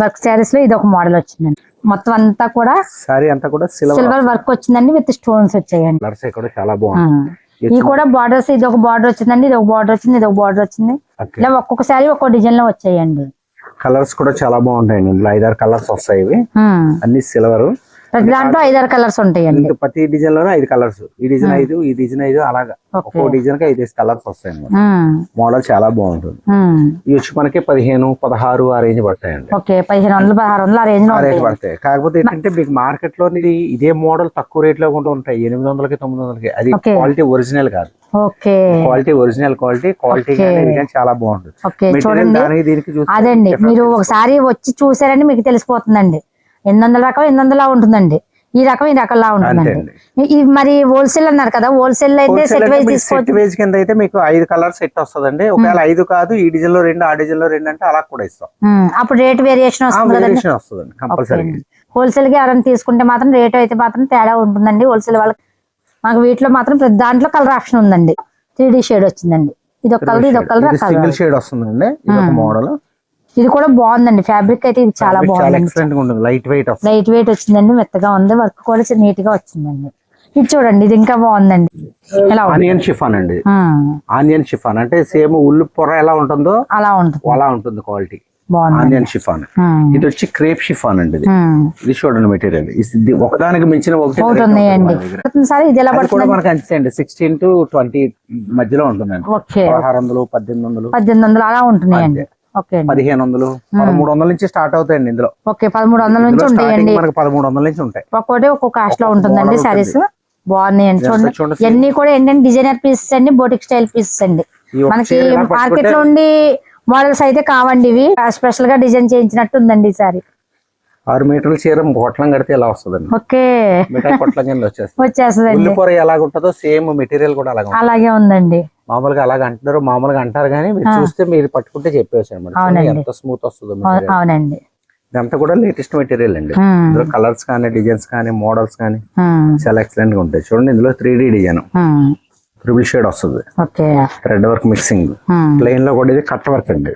S1: వర్క్ శారీస్లో ఇది ఒక మోడల్ వచ్చిందండి. మొత్తం అంతా కూడా
S2: సారీ అంతా కూడా సిల్వర్
S1: వర్క్. వచ్చిందండి విత్ స్టోన్స్ వచ్చాయండి.
S2: కూడా చాలా. బాగుంది.
S1: ఇవి కూడా బార్డర్స్ ఇది ఒక బార్డర్ వచ్చిందండి ఇది ఒక బార్డర్ వచ్చింది ఇది ఒక బార్డర్ వచ్చింది. ఇలా ఒక్కొక్క శారీ ఒక్కో డిజైన్లో వచ్చాయండి.
S2: కలర్స్ కూడా చాలా బాగుంటాయండి. ఐదారు కలర్స్ వస్తాయి ఇవి. అన్ని సిల్వర్.
S1: ప్రతి దాంట్లో ఐదారు కలర్స్ ఉంటాయండి.
S2: ఇంకా ప్రతి డిజైన్లోనే ఐదు కలర్స్. ఈ డిజైన్ ఐదు ఈ డిజైన్ ఐదు అలాగా. ఒక్కో డిజైన్కి ఐదు కలర్స్ వస్తాయి. మోడల్ చాలా బాగుంటుంది. ఇవి వచ్చి మనకి పదిహేను పదహారు ఆ రేంజ్ పడతాయండి.
S1: ఓకే పదిహేను వందలు పదహారు వందలు ఆ
S2: రేంజ్లో
S1: ఉంటాయి.
S2: పడతాయి. కాకపోతే ఏంటంటే మీకు మార్కెట్లో ఇది మోడల్ తక్కువ రేట్లో కూడా ఉంటాయి. ఎనిమిది వందలకి తొమ్మిది వందలకి. అది. క్వాలిటీ ఒరిజినల్ కాదు.
S1: Okay.
S2: Quality original quality quality చాలా బాగుంటుంది.
S1: చూడండి. అదండి. మీరు. ఒకసారి వచ్చి చూసారంటే మీకు తెలిసిపోతుందండి. ఎనిమిది వందల రకం ఎనిమిది వందలా ఉంటుందండి. ఈ రకం ఈ రకంలా ఉంటుందండి. మరి హోల్సేల్ అన్నారు కదా హోల్సేల్ అయితే సెట్ వైజ్
S2: సెట్ వేజ్ కింద అయితే మీకు ఐదు కలర్ సెట్ వస్తుందండి. ఒకవేళ ఐదు కాదు ఈ డిజైన్లో రెండు ఆ డిజైన్లో రెండు అంటే అలా కూడా ఇస్తాం.
S1: అప్పుడు రేట్ వేరియేషన్ వస్తుంది
S2: వస్తుందండి కంపల్సరీ
S1: హోల్సేల్గా ఎవరైనా తీసుకుంటే మాత్రం రేట్ అయితే మాత్రం తేడా ఉంటుందండి. హోల్సేల్ వాళ్ళకి మాకు వీటిలో మాత్రం ప్రతి దాంట్లో కలర్ ఆప్షన్ ఉందండి. త్రీ డి షేడ్ వచ్చిందండి. ఇది ఒక కలర్ ఇది ఒక కలర్
S2: సింగిల్ షేడ్ వస్తుందండి. మోడల్
S1: ఇది కూడా బాగుందండి. ఫ్యాబ్రిక్ అయితే ఇది చాలా
S2: ఉంటుంది. లైట్ వెయిట్
S1: లైట్ వెయిట్ వచ్చిందండి. మెత్తగా ఉంది. వర్క్ కూడా నీట్గా వచ్చిందండి. ఇది చూడండి ఇది ఇంకా బాగుందండి.
S2: ఆనియన్ షిఫాన్ అండి. ఆనియన్ షిఫాన్ అంటే సేమ్ ఉల్లి పొర ఎలా ఉంటుందో
S1: అలా ఉంటుంది.
S2: అలా ఉంటుంది క్వాలిటీ
S1: బాగుంది
S2: ఆనియన్ షిఫాన్ ఇది వచ్చి క్రేప్ షిఫాన్ అండి ఇది. ఇది చూడండి మెటీరియల్ ఇది ఒకదానికి మించిన ఒకటి
S1: ఉన్నాయండి. సార్ ఇది ఎలా
S2: కూడా మనకి అంతే అండి సిక్స్టీన్ టు ట్వంటీ మధ్యలో ఉంటుందండి. పదహారు వందలు పద్దెనిమిది వందలు.
S1: పద్దెనిమిది వందలు అలా ఉంటున్నాయండి.
S2: పదిహేను వందలు పదమూడు వందల నుంచి స్టార్ట్ అవుతాయండి ఇందులో.
S1: ఓకే పదమూడు వందల నుంచి ఉంటాయండి.
S2: మనకి పదమూడు వందల నుంచి ఉంటాయి.
S1: ఒక్కోటి ఒక్కొక్క
S2: కాస్ట్లో
S1: ఉంటుందండి సారీస్ బాగున్నాయండి చూడండి. ఇవన్నీ కూడా ఏంటంటే డిజైనర్ పీసెస్ అండి బోటిక్ స్టైల్ పీసెస్ అండి. మనకి మార్కెట్లో ఉండి మోడల్స్ అయితే కావండి ఇవి. స్పెషల్గా డిజైన్ చేయించినట్టు ఉందండి ఈ సారీ
S2: ఆరు మీటర్ల చీర పొట్లం కడితే ఎలా వస్తుందండి?
S1: ఓకే.
S2: పొట్లం కింద వచ్చేస్తుంది.
S1: వచ్చేస్తుందండి.
S2: ఉల్లిపొర ఎలాగ ఉంటుందో సేమ్ మెటీరియల్ కూడా అలాగే
S1: ఉందండి.
S2: మామూలుగా అలాగ అంటున్నారు మామూలుగా అంటారు కానీ మీరు చూస్తే మీరు పట్టుకుంటే చెప్పేసి అనమాట. ఎంత స్మూత్ వస్తుందో
S1: అవునండి.
S2: ఇదంతా కూడా లేటెస్ట్ మెటీరియల్ అండి. ఇందులో కలర్స్ కానీ డిజైన్స్ కానీ మోడల్స్ కానీ చాలా ఎక్సలెంట్గా ఉంటాయి. చూడండి ఇందులో three D design triple shade వస్తుంది. థ్రెడ్ వర్క్ మిక్సింగ్ ప్లెయిన్లో కూడా ఇది కట్ వర్క్ అండి.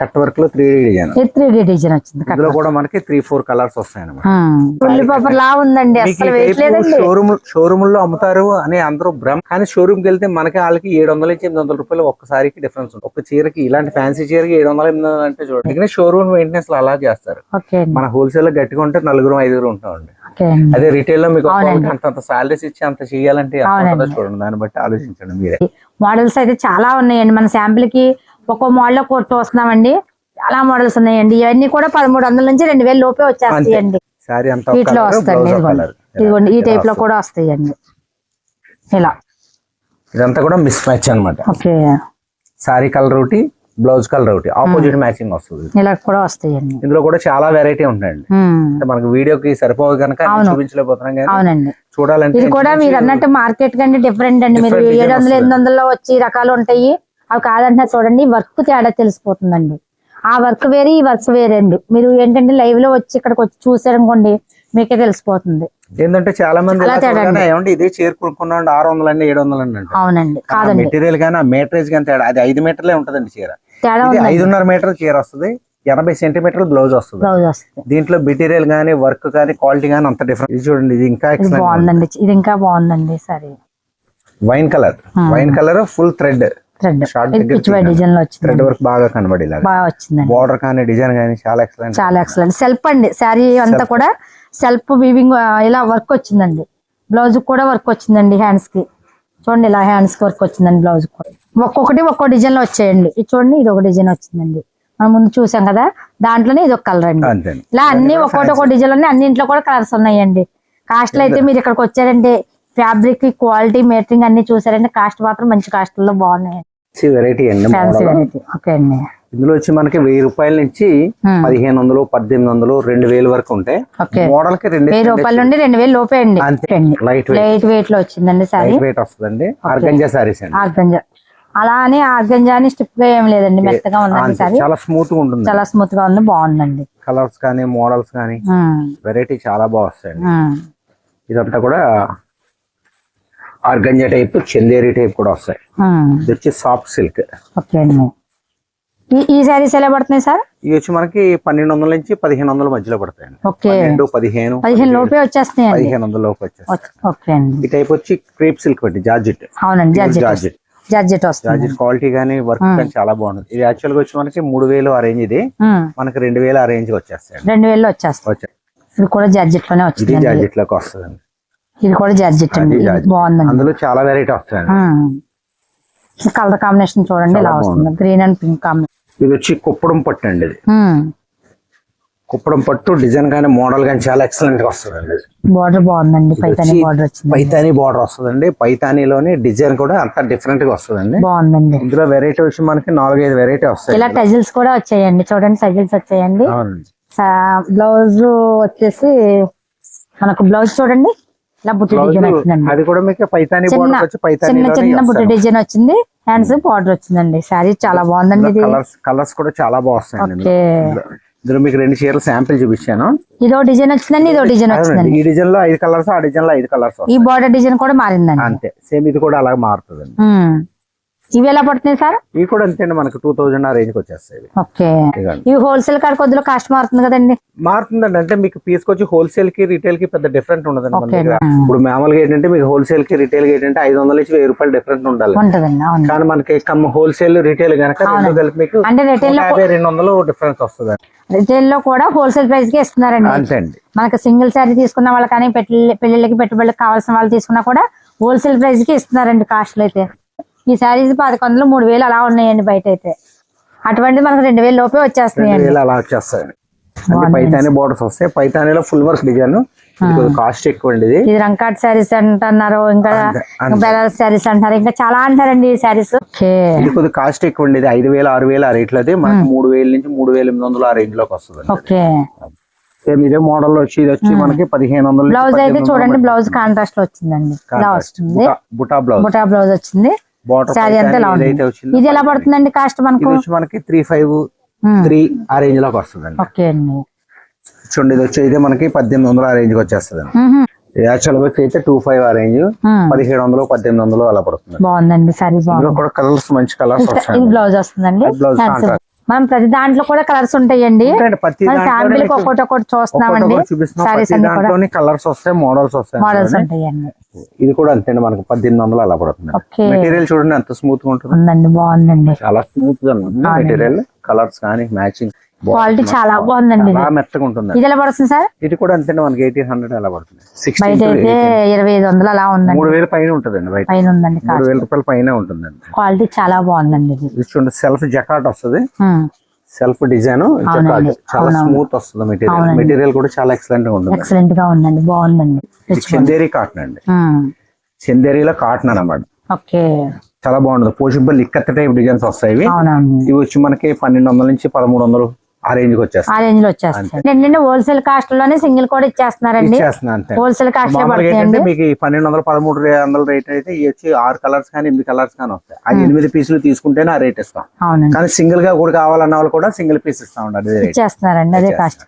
S2: కట్ వర్క్లో three D design
S1: three D design వచ్చింది
S2: ఇందులో కూడా మనకి త్రీ ఫోర్ కలర్స్ వస్తాయి అనమాట షోరూమ్ షోరూమ్లో అమ్ముతారు అని అందరూ భ్రమ. కానీ షోరూమ్కి వెళ్తే మనకి వాళ్ళకి ఏడు వందల నుంచి ఎనిమిది వందల రూపాయలు ఒక్కసారికి డిఫరెన్స్ ఉంటుంది. ఒక చీరకి ఇలాంటి ఫ్యాన్సీ చీరకి ఏడు వందల ఎనిమిది వందలు అంటే చూడండి. షోరూమ్ మెయింటెనెన్స్ అలా చేస్తారు. మన హోల్సేల్లో గట్టిగా ఉంటే నలుగురు ఐదుగురు ఉంటామండి. అదే రిటైల్లో మీకు అంత సాలరీస్ ఇచ్చి అంత చేయాలంటే. చూడండి. దాన్ని బట్టి ఆలోచించండి మీరే.
S1: మోడల్స్ అయితే చాలా ఉన్నాయండి. మన శాంపిల్కి ఒక్కో మోడల్ కొట్టు వస్తున్నామండి చాలా మోడల్స్ ఉన్నాయండి. ఇవన్నీ కూడా పదమూడు వందల నుంచి రెండు వేల లోపే వచ్చేస్తాయండి. వీటిలో వస్తాయండి. ఇదిగోండి. ఈ టైప్లో కూడా వస్తాయండి. ఇలా.
S2: ఇదంతా కూడా మిస్ మ్యాచ్ అన్నమాట.
S1: ఓకే.
S2: సారీ కలర్ ఒకటి బ్లౌజ్ కలర్ ఒకటి ఆపోజిట్ మ్యాచింగ్ వస్తుంది.
S1: ఇలా కూడా వస్తాయండి.
S2: ఇందులో కూడా చాలా వెరైటీ ఉంటాయండి అంటే మనకు వీడియోకి సరిపోవు కనుక. చూపించలేకపోతున్నాం కానీ చూడాలంటే
S1: ఇది కూడా మీరు అన్నట్టు మార్కెట్ కంటే డిఫరెంట్ అండి. మీరు ఏడు వందలు. ఎనిమిది వందల్లో వచ్చి రకాలు ఉంటాయి. అవి కాదంటే చూడండి వర్క్ తేడా తెలిసిపోతుందండి. ఆ వర్క్ వేరే ఈ వర్క్ వేరే అండి. మీరు ఏంటంటే లైవ్లో వచ్చి ఇక్కడికి వచ్చి చూసారనుకోండి మీకే తెలిసిపోతుంది.
S2: ఏంటంటే చాలా మంది ఏమంటే ఇదే చీర కొనుక్కున్నాం ఆరు వందలు అండి ఏడు వందలు అండి
S1: అవునండి.
S2: మెటీరియల్ కానీ ఆ మీటరేజ్ కానీ తేడా. అది ఐదు మీటర్లే ఉంటదండి చీర. ఐదున్నర మీటర్ చీర వస్తుంది ఎనభై సెంటీమీటర్ల బ్లౌజ్ వస్తుంది. దీంట్లో మెటీరియల్ కానీ వర్క్ కానీ క్వాలిటీ కానీ అంత డిఫరెంట్ ఇది చూడండి ఇది ఇంకా
S1: బాగుందండి. ఇది ఇంకా బాగుందండి సరే.
S2: Wine colour. Wine colour full thread
S1: thread. డిజైన్లో వచ్చింది.
S2: థ్రెడ్ వర్క్ బాగా బార్డర్ కానీ డిజైన్ కానీ చాలా ఎక్సలెంట్
S1: చాలా ఎక్సలెంట్ సెల్ఫ్ అండి. శారీ అంతా కూడా సెల్ఫ్ వీవింగ్ ఇలా వర్క్ వచ్చిందండి. బ్లౌజ్ కూడా వర్క్ వచ్చిందండి హ్యాండ్స్కి. చూడండి ఇలా హ్యాండ్స్కి వర్క్ వచ్చిందండి బ్లౌజ్ కూడా. ఒక్కొక్కటి ఒక్కో డిజైన్లో వచ్చాయండి. ఇది చూడండి ఇది ఒక డిజైన్ వచ్చిందండి. మనం ముందు చూసాం కదా దాంట్లోనే ఇది ఒక కలర్ అండి. ఇలా అన్ని ఒక్కొక్కటి ఒక్కో డిజైన్ ఉన్నాయి. అన్నింట్లో కూడా కలర్స్ ఉన్నాయండి. కాస్ట్లో అయితే మీరు ఇక్కడికి వచ్చారంటే ఫ్యాబ్రిక్ క్వాలిటీ మేటరింగ్ అన్ని చూసారంటే కాస్ట్ మాత్రం మంచి కాస్ట్లో బాగున్నాయి
S2: వెరైటీ అండి
S1: ఫ్యాన్సీ. వెరైటీ ఓకే అండి.
S2: ఇందులో వచ్చి మనకి వెయ్యి రూపాయల నుంచి
S1: Hmm.
S2: పదిహేను వందలు పద్దెనిమిది వందలు రెండు వేలు వరకు ఉంటాయి. మోడల్కి రెండు
S1: వెయ్యి రూపాయల నుండి రెండు వేలు లోపే అండి.
S2: అంతే. లైట్ వెయిట్
S1: లైట్ వెయిట్లో వచ్చిందండి సారీ
S2: వెయిట్ వస్తుందండి. ఆర్గంజా సారీస్ అండి.
S1: ఆర్గంజా. అలా అని ఆర్గంజా అని స్టిప్గా ఏం లేదండి. మెత్తగా ఉందండి. సారీ
S2: చాలా స్మూత్గా ఉంటుంది
S1: చాలా స్మూత్గా ఉంది. బాగుందండి.
S2: కలర్స్ కానీ మోడల్స్ కానీ వెరైటీ చాలా బాగా వస్తాయండి.
S1: ఉమ్.
S2: ఇదంతా కూడా ఆర్గంజా టైప్ చందేరి టైప్ కూడా వస్తాయి. ఇది వచ్చి సాఫ్ట్ సిల్క్.
S1: ఈ ఈ శారీస్ ఎలా పడుతున్నాయి సార్?
S2: ఇవి వచ్చి మనకి పన్నెండు వందల నుంచి పదిహేను వందల మధ్యలో పడతాయండి. పన్నెండు పదిహేను
S1: పదిహేను లోపే వచ్చేస్తున్నాయండి.
S2: పదిహేను వందల లోపు వచ్చేస్తాయి. ఈ టైప్ వచ్చి క్రేప్ సిల్క్ పెట్టి జార్జెట్.
S1: అవునండి జార్జెట్
S2: జార్జెట్.
S1: జార్జెట్
S2: క్వాలిటీ కానీ వర్క్. కానీ చాలా బాగుంటుంది ఇది యాక్చువల్గా వచ్చి మనకి మూడు వేలు ఆ రేంజ్ ఇది. మనకి రెండు వేలు ఆ రేంజ్ వచ్చేస్తాయి
S1: రెండు వేలు వచ్చేస్తుంది
S2: వచ్చే
S1: ఇది కూడా జార్జెట్లోనే
S2: ఇది
S1: వచ్చిందండి.
S2: జార్జెట్లోకి వస్తుంది
S1: ఇది కూడా జార్జెట్ అండి. బాగుందండి.
S2: అందులో చాలా వెరైటీ వస్తాయండి
S1: కలర్ కాంబినేషన్ చూడండి ఇలా వస్తుంది. గ్రీన్ అండ్ పింక్ కాంబినేషన్
S2: ఇది వచ్చి కుప్పడం పట్టు అండి ఇది. కుప్పడం పట్టు డిజైన్ కానీ మోడల్ కానీ చాలా ఎక్సలెంట్గా వస్తుందండి.
S1: బార్డర్ బాగుందండి. పైతాని బార్డర్ వచ్చింది.
S2: పైతానీ బార్డర్ వస్తుందండి. పైతానీలోని డిజైన్ కూడా అంత డిఫరెంట్గా వస్తుందండి.
S1: బాగుందండి.
S2: ఇందులో వెరైటీ వచ్చి మనకి నాలుగైదు వెరైటీ వస్తాయి.
S1: ఇలా టజిల్స్ కూడా వచ్చాయండి. చూడండి టజిల్స్ వచ్చాయండి. బ్లౌజ్ వచ్చేసి మనకు బ్లౌజ్ చూడండి. ఇలా బుట్టి
S2: Blouse
S1: డిజైన్ వచ్చిందండి.
S2: అది కూడా మీకు పైతానీ
S1: చిన్న
S2: బార్డర్ వచ్చి
S1: చిన్న
S2: పైతానీ
S1: చిన్న బుట్టి డిజైన్ వచ్చింది. హ్యాండ్స్ బార్డర్ వచ్చిందండి. శారీ చాలా బాగుందండి ఇది.
S2: కలర్స్ కలర్స్ కూడా చాలా బాగా వస్తాయండి
S1: ఓకే.
S2: ఇందులో. ఇందులో మీకు రెండు చీరలు శాంపిల్ చూపించాను.
S1: ఇదో డిజైన్ వచ్చిందండి ఇదో డిజైన్. వచ్చిందండి.
S2: ఈ డిజైన్లో ఐదు కలర్స్ ఆ డిజైన్లో ఐదు కలర్స్
S1: ఈ బార్డర్ డిజైన్ కూడా మారిందండి.
S2: అంతే. సేమ్ ఇది కూడా అలాగే మారుతుందండి.
S1: ఉమ్. ఇవి ఎలా పడుతున్నాయి సార్?
S2: ఇవి కూడా అంతే మనకు టూ థౌజండ్ ఆ రేంజ్కి వచ్చేస్తాయి ఇవి.
S1: ఓకే.
S2: ఇదిగోండి.
S1: ఇవి హోల్సేల్ కాడ కొద్దిగా కాస్ట్ మారుతుంది కదండి.
S2: మారుతుందండి అంటే మీకు తీసుకొచ్చి హోల్సేల్కి రిటైల్కి పెద్ద డిఫరెంట్ ఉండదండి మన దగ్గర. ఇప్పుడు మామూలుగా ఏంటంటే మీకు హోల్సేల్కి రిటైల్కి ఏంటంటే ఐదు వందల నుంచి వెయ్యి రూపాయలు డిఫరెంట్ ఉండాలి. కానీ మనకి కమ్ హోల్సేల్ రిటైల్ కనుక రెండు కలిపి మీకు
S1: అంటే రిటైల్
S2: రెండు వందలు డిఫరెన్స్ వస్తుంది
S1: రిటైల్లో కూడా హోల్సేల్ ప్రైస్కి ఇస్తున్నారండి.
S2: అంతే అండి
S1: మనకి సింగిల్ శారీ తీసుకున్న వాళ్ళు కానీ పెళ్ళి పెళ్ళిళ్ళకి పెట్టుబడులకు కావాల్సిన వాళ్ళు తీసుకున్నా కూడా హోల్సేల్ ప్రైస్కి ఇస్తున్నారండి కాస్ట్లు అయితే. ఈ శారీస్ పదకొందలు మూడు వేలు అలా ఉన్నాయండి బయట అయితే అటువంటి మనకు రెండు వేలు లోపే
S2: వేలు అలా వచ్చేస్తాయండి. పైతానీ బోర్డర్స్ వస్తాయి. పైతానీలో ఫుల్ వర్క్ డిజైన్ కాస్ట్ ఎక్కువ అండి ఇది
S1: రంకాట్ శారీస్ అంటున్నారు ఇంకా. బెనారస్ శారీస్ అంటారు ఇంకా చాలా అంటారండి ఈ శారీస్. ఓకే.
S2: ఇది కొద్దిగా కాస్ట్ ఎక్కువ అండి ఇది ఐదు వేలు ఆరు వేలు ఆ రేట్లో అయితే మనకి మూడు వేల నుంచి మూడు వేల ఎనిమిది వందలు ఆ రేంజ్లోకి వస్తుంది
S1: ఓకే.
S2: సేమ్ ఇదే మోడల్ వచ్చి ఇది వచ్చి మనకి పదిహేను వందల
S1: బ్లౌజ్ అయితే
S2: 1800
S1: చూడండి బ్లౌజ్ కాంట్రాస్ట్లో వచ్చిందండి.
S2: బుటా- బుటా బ్లౌజ్
S1: బుటా బ్లౌజ్ వచ్చింది.
S2: వచ్చిందో
S1: ఇది ఎలా పడుతుందండి కాస్ట్ మనకు?
S2: మనకి త్రీ ఫైవ్ త్రీ ఆ రేంజ్లోకి వస్తుందండి.
S1: ఓకే అండి.
S2: చూడండి ఇది వచ్చి ఇది మనకి పద్దెనిమిది వందలు ఆ రేంజ్కి వచ్చేస్తుంది యాక్చువల్గా అయితే టూ ఫైవ్ ఆ రేంజ్ పదిహేడు వందలు పద్దెనిమిది వందలు అలా పడుతుంది.
S1: బాగుందండి
S2: కూడా కలర్స్ మంచి కలర్స్
S1: బ్లౌజ్ వస్తుందండి. మనం ప్రతి దాంట్లో కూడా కలర్స్ ఉంటాయండి.
S2: మీకు
S1: ఒక్కొక్కటి ఒకటి చూస్తున్నామండి.
S2: ప్రతి
S1: అన్ని
S2: కలర్స్ వస్తాయి మోడల్స్ వస్తాయి
S1: మోడల్స్. ఉంటాయండి.
S2: ఇది కూడా అంతే అండి మనకి పద్దెనిమిది వందలు అలా పడుతుంది మెటీరియల్ చూడండి ఎంత స్మూత్గా ఉంటుంది.
S1: ఉందండి బాగుందండి.
S2: చాలా స్మూత్గా ఉంటుంది మెటీరియల్ కలర్స్ కానీ మ్యాచింగ్
S1: క్వాలిటీ చాలా బాగుందండి
S2: మెత్తగా ఉంటుంది
S1: ఇది ఎలా పడుతుంది సార్?
S2: ఇది కూడా అంతే మనకి ఎయిటీన్ హండ్రెడ్ అలా పడుతుంది.
S1: బయట అయితే ఇరవై ఐదు వందలు అలా ఉందండి.
S2: మూడు వేల పైన ఉంటుందండి బయట.
S1: పైన ఉందండి
S2: మూడు వేల రూపాయల పైన ఉంటుందండి.
S1: క్వాలిటీ చాలా బాగుందండి ఇది.
S2: చూడండి సెల్ఫ్ జకాట్ వస్తుంది. సెల్ఫ్ డిజైన్ చాలా. స్మూత్ వస్తుంది మెటీరియల్. మెటీరియల్ కూడా చాలా ఎక్సలెంట్గా ఉంటుంది
S1: ఎక్సలెంట్గా ఉందండి బాగుందండి.
S2: చందేరి కాటన్ అండి. చందేరిలో కాటన్ అన్నమాట.
S1: ఓకే.
S2: చాలా బాగుంటుంది. పోషిబుల్ ఇక్కత్త టైప్ డిజైన్స్ వస్తాయి ఇవి వచ్చి మనకి పన్నెండు వందల నుంచి పదమూడు వందలు ఆ రేంజ్కి వచ్చేస్తాయి.
S1: ఆ రేంజ్లో వచ్చేస్తాయి. ఏంటంటే హోల్సేల్ కాస్ట్లోనే సింగిల్ కూడా ఇచ్చేస్తున్నారండి. హోల్సేల్ కాస్ట్
S2: మీకు పన్నెండు వందల పదమూడు వందల రేట్ అయితే వచ్చి ఆరు కలర్స్ కానీ ఎనిమిది కలర్స్ కానీ వస్తాయి. ఆ ఎనిమిది పీసులు తీసుకుంటేనే ఆ రేట్ ఇస్తాం. కానీ సింగిల్గా కూడా కావాలన్న వాళ్ళు కూడా సింగిల్ పీస్ ఇస్తా ఉండాలి అదే రేట్
S1: ఇచ్చేస్తున్నారండి అదే కాస్ట్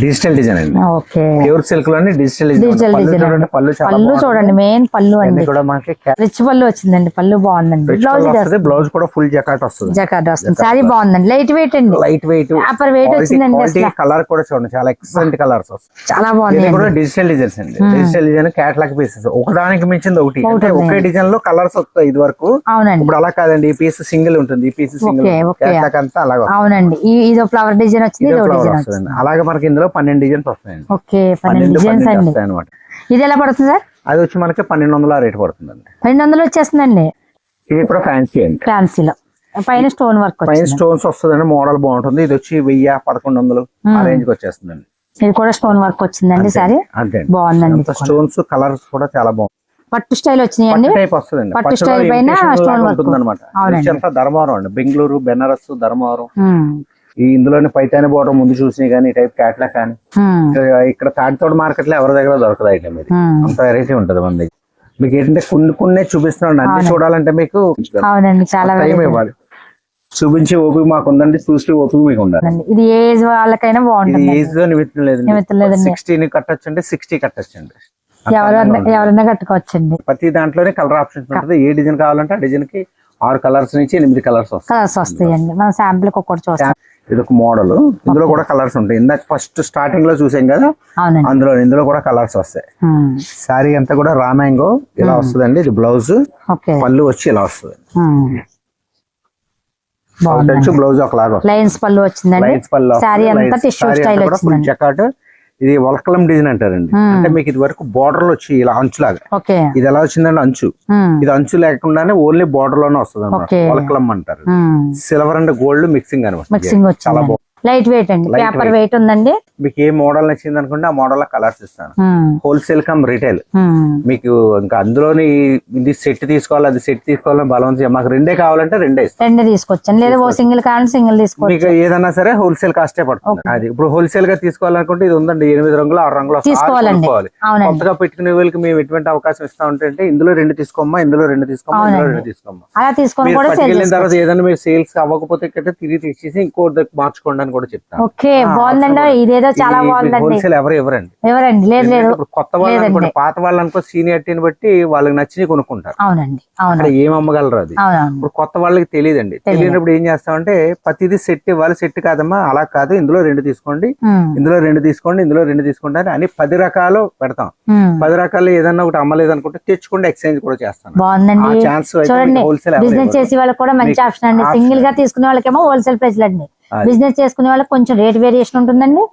S2: డిజిటల్ డిజైన్ అండి.
S1: ఓకే.
S2: ప్యూర్ సిల్క్లోని డిజిటల్ డిజైన్
S1: డిజిటల్
S2: పళ్ళు పళ్ళు
S1: చూడండి మెయిన్ పళ్ళు అండి.
S2: కూడా మనకి
S1: రిచ్ పళ్ళు వచ్చిందండి పళ్ళు బాగుందండి. బ్లౌజ్
S2: బ్లౌజ్ కూడా ఫుల్ జకాట్ వస్తుంది.
S1: జకాట్ వస్తుంది. శారీ బాగుందండి. లైట్ వెయిట్ అండి.
S2: లైట్ వెయిట్
S1: పేపర్ వెయిట్ వచ్చిందండి
S2: కలర్ కూడా చూడండి చాలా ఎక్సలెంట్ కలర్స్
S1: చాలా బాగుంది
S2: కూడా డిజిటల్ డిజైన్స్ అండి. డిజిటల్ డిజైన్ క్యాట్లాగ్ పీసెస్ ఒకదానికి మించింది ఒకటి. అంటే. ఒకే డిజైన్లో కలర్స్ వస్తాయి ఇది వరకు.
S1: అవునండి.
S2: ఇప్పుడు అలా కాదండి. ఈ పీస్ సింగిల్ ఉంటుంది. ఈ పీస్ సింగిల్. క్యాట్లాగ్ అంతా అలాగే.
S1: అవునండి. ఇదో ఫ్లవర్ డిజైన్ వచ్చింది
S2: అలాగే మనకి ఇందులో పన్నెండు డిజైన్స్ వస్తాయండి.
S1: ఓకే పన్నెండు
S2: పన్నెండు
S1: డిజైన్స్
S2: పన్నెండు వస్తాయి అనమాట
S1: ఇది ఎలా పడుతుంది సార్?
S2: అది వచ్చి మనకి పన్నెండు వందల రేట్ పడుతుందండి.
S1: రెండు వందలు వచ్చేస్తుందండి.
S2: ఇది కూడా ఫ్యాన్సీ అండి.
S1: ఫ్యాన్సీలో పైన స్టోన్ వర్క్
S2: పైన స్టోన్స్ వస్తుందండి మోడల్ బాగుంటుంది. ఇది వచ్చి వెయ్యి పదకొండు వందలు ఆ రేంజ్కి వచ్చేస్తుందండి.
S1: ఇది కూడా స్టోన్ వర్క్ వచ్చిందండి సారీ? బాగుందండి
S2: స్టోన్స్ కలర్స్ కూడా. చాలా బాగుంది
S1: పట్టు స్టైల్ వచ్చినాయండి?
S2: పట్టు
S1: స్టైల్ పైన
S2: అనమాట ధర్మవరం అండి. బెంగళూరు బెనారస్ ధర్మవరం. ఈ ఇందులోనే పైతాని బోర్డర్ ముందు చూసినాయి కానీ ఈ టైప్ క్యాట్లాగ్ కానీ. ఇక్కడ- తాటితోడు మార్కెట్లో ఎవరి దగ్గర దొరకదు ఐటమ్ ఇది. అంత వెరైటీ ఉంటది మన దగ్గర. మీకు ఏంటంటే కొన్ని కొన్నే చూపిస్తున్నాం అన్ని చూడాలంటే మీకు
S1: అవునండి చాలా
S2: టైం ఇవ్వాలి. చూపించే ఓపిక మాకు ఉందండి చూసి ఓపిక మీకు ఉండాలి.
S1: ఇది ఏజ్ వాళ్ళకైనా బాగుంటుంది
S2: ఏజ్ నిమిత్తం. సిక్స్టీని కట్టొచ్చు అంటే సిక్స్టీ కట్టొచ్చు అండి
S1: ఎవరైనా ఎవరైనా కట్టుకోవచ్చండి.
S2: ప్రతి దాంట్లోనే కలర్ ఆప్షన్స్ ఉంటుంది. ఏ డిజైన్ కావాలంటే ఆ డిజైన్కి ఆరు కలర్స్ నుంచి ఎనిమిది కలర్స్ వస్తాయి.
S1: కలర్స్ వస్తాయండి. మనం శాంపుల్ చూస్తాం.
S2: ఇది ఒక మోడల్. ఇందులో కూడా కలర్స్ ఉంటాయి. ఇందాక ఫస్ట్ స్టార్టింగ్లో చూసాం కదా? అందులో ఇందులో కూడా కలర్స్ వస్తాయి. శారీ అంతా కూడా రామాంగో ఇలా వస్తుందండి. ఇది బ్లౌజ్. పళ్ళు వచ్చి ఇలా వస్తుంది. బ్లౌజ్ వస్తుంది.
S1: లైన్స్ పళ్ళు వచ్చిందండి. శారీ అంతా టిష్యూ స్టైల్
S2: జకాట్ ఇది వల్కలం డిజైన్ అంటారండి.
S1: Hmm.
S2: అంటే మీకు ఇది వరకు బోర్డర్లో వచ్చి ఇలా అంచులాగా.
S1: ఓకే.
S2: ఇది ఎలా వచ్చిందండి అంచు.
S1: ఉమ్,
S2: ఇది అంచు లేకుండానే ఓన్లీ బోర్డర్లోనే వస్తుంది అనమాట. వల్కలం అంటారు. సిల్వర్ అండ్ గోల్డ్ మిక్సింగ్ అనమాట చాలా
S1: వచ్చింది
S2: బాగుంది.
S1: లైట్ వెయిట్ అండి. పేపర్. వెయిట్. ఉందండి.
S2: మీకు ఏ మోడల్ నచ్చింది అనుకుంటే ఆ మోడల్ కలర్స్ ఇస్తాను. Wholesale cum retail. మీకు ఇంకా అందులోని ఇది సెట్ తీసుకోవాలి అది సెట్ తీసుకోవాలని బలవంతం మాకు రెండే కావాలంటే రెండే
S1: రెండు తీసుకొచ్చాను లేదా ఓ సింగిల్ కావాలంటే సింగిల్ తీసుకోవచ్చు
S2: మీకు ఏదన్నా సరే హోల్సేల్ కాస్టే పడుతుంది. అది ఇప్పుడు హోల్సేల్గా తీసుకోవాలనుకుంటే ఇది ఉందండి. ఎనిమిది రంగులు ఆరు రంగులు
S1: తీసుకోవాలండి. అవునండి.
S2: కొత్తగా పెట్టుకునే వాళ్ళకి మేము ఎటువంటి అవకాశం ఇస్తా ఉంటే ఇందులో రెండు తీసుకోమ్మా ఇందులో రెండు తీసుకోమ్మా ఇందులో. రెండు తీసుకోమ్మా.
S1: అలా
S2: పట్టుకెళ్ళిన తర్వాత ఏదైనా మీరు సేల్స్ అవ్వకపోతే ఇక్కడ తిరిగి తీసేసి ఇంకో మార్చుకోండి అని కూడా చెప్తాను.
S1: ఓకే బాగుందండి. ఇదేదో చాలా బాగుందండి.
S2: హోల్సేల్ ఎవరు ఎవరండి
S1: ఎవరండి లేదు లేదు.
S2: కొత్త వాళ్ళు. అనుకోండి పాత వాళ్ళు అనుకో సీనియారిటీని బట్టి వాళ్ళకి నచ్చి కొనుక్కుంటారు.
S1: అవునండి
S2: ఏం అమ్మగలరు అది? ఇప్పుడు కొత్త వాళ్ళకి తెలియదండి. తెలియనప్పుడు ఏం చేస్తామంటే ప్రతిదీ సెట్ ఇవ్వాలి. సెట్ కాదమ్మా అలా కాదు. ఇందులో రెండు తీసుకోండి. ఇందులో రెండు తీసుకోండి. ఇందులో రెండు తీసుకోండి అని అని పది రకాలు పెడతాం. పది రకాలు ఏదన్నా ఒకటి అమ్మలేదు అనుకుంటే తెచ్చుకోండి ఎక్స్చేంజ్ కూడా చేస్తాను.
S1: బాగుందండి.
S2: ఛాన్స్ హోల్సేల్
S1: బిజినెస్ చేసే వాళ్ళకి కూడా మంచి ఆప్షన్ అండి. సింగిల్గా తీసుకునే వాళ్ళకేమో హోల్సేల్ ప్రైస్ అండి. బిజినెస్ చేసుకునే వాళ్ళకి కొంచెం రేట్ వేరియేషన్ ఉంటుందండి.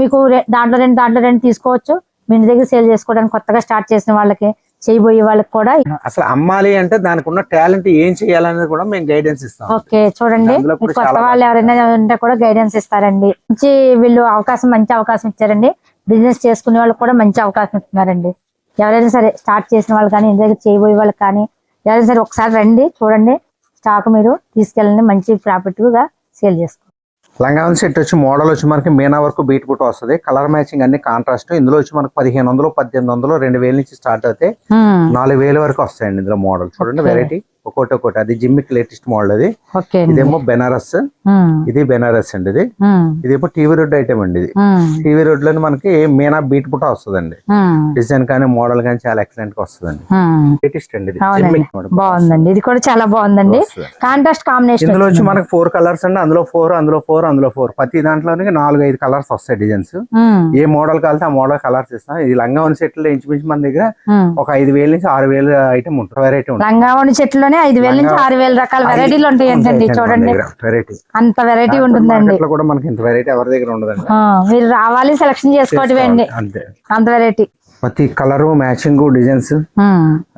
S1: మీకు దాంట్లో రెండు దాంట్లో రెండు తీసుకోవచ్చు. మీ ఇంటి దగ్గర సేల్ చేసుకోవడానికి కొత్తగా స్టార్ట్ చేసిన వాళ్ళకి చేయబోయే వాళ్ళకి కూడా
S2: అసలు అమ్మాలి అంటే దానికి ఉన్న టాలెంట్ ఏం చేయాలనేది కూడా మేము గైడెన్స్ ఇస్తాం.
S1: ఓకే చూడండి. కొత్త వాళ్ళు ఎవరైనా ఉంటే కూడా గైడెన్స్ ఇస్తారండి. మంచి వీళ్ళు అవకాశం మంచి అవకాశం ఇచ్చారండి. బిజినెస్ చేసుకునే వాళ్ళకి కూడా మంచి అవకాశం ఇస్తున్నారండి. ఎవరైనా సరే స్టార్ట్ చేసిన వాళ్ళు కానీ ఇంటి దగ్గర చేయబోయే వాళ్ళకి కానీ ఎవరైనా సరే ఒకసారి రండి చూడండి. స్టాక్ మీరు తీసుకెళ్ళండి మంచి ప్రాఫిట్గా సేల్ చేసుకోండి.
S2: లంగావన్ సెట్ వచ్చి మోడల్ వచ్చి మనకి మీనా వరకు బీట్ బుట్ వస్తుంది. కలర్ మ్యాచింగ్ అన్ని కాంట్రాస్ట్ ఇందులో వచ్చి మనకి పదిహేను వందలు పద్దెనిమిది వందలు రెండు వేల నుంచి స్టార్ట్ అవుతాయి
S1: ఉమ్,
S2: నాలుగు వేల వరకు వస్తాయండి ఇందులో మోడల్ చూడండి. వెరైటీ ఒక్కోటి ఒక్కోటి. అది జిమ్మిక్ లేటెస్ట్ మోడల్ అది. ఇదేమో బెనారస్. ఇది బెనారస్ అండి ఇది. ఇదేమో టీవీ రోడ్ ఐటమ్ అండి ఇది. టీవీ రోడ్లో మనకి మీనా బీట్ బుట్ట వస్తుందండి. డిజైన్ కానీ మోడల్ కానీ చాలా ఎక్సలెంట్గా వస్తుందండి. లేటెస్ట్ అండి
S1: బాగుందండి. ఇది కూడా చాలా బాగుందండి. కాంట్రాస్ట్ కాంబినేషన్
S2: ఇందులో వచ్చి మనకి ఫోర్ కలర్స్ అండి. అందులో ఫోర్ అందులో ఫోర్ అందులో ఫోర్ ప్రతి దాంట్లోనే నాలుగు ఐదు కలర్స్ వస్తాయి డిజైన్స్. ఏ మోడల్ కావాలంటే ఆ మోడల్ కలర్స్ ఇస్తాం. ఇది లంగా ఉన్న సెట్లు ఇంచుమించు మన దగ్గర ఒక ఐదు వేల నుంచి ఆరు వేల ఐటమ్ ఉంటుంది. వెరైటీ ఉంటుంది.
S1: లంగావణి చెట్లులోనే ఐదు వేల నుంచి ఆరు వేల రకాల వెరైటీలు ఉంటాయి ఏంటండి చూడండి. అంత వెరైటీ ఉంటుందండి.
S2: కూడా మనకి ఇంత వెరైటీ ఎవరి దగ్గర ఉండదండి.
S1: ఆ, మీరు రావాలి సెలక్షన్ చేసుకోవటమే అండి
S2: అంతే.
S1: వెరైటీ
S2: ప్రతి కలర్ మ్యాచింగ్ డిజైన్స్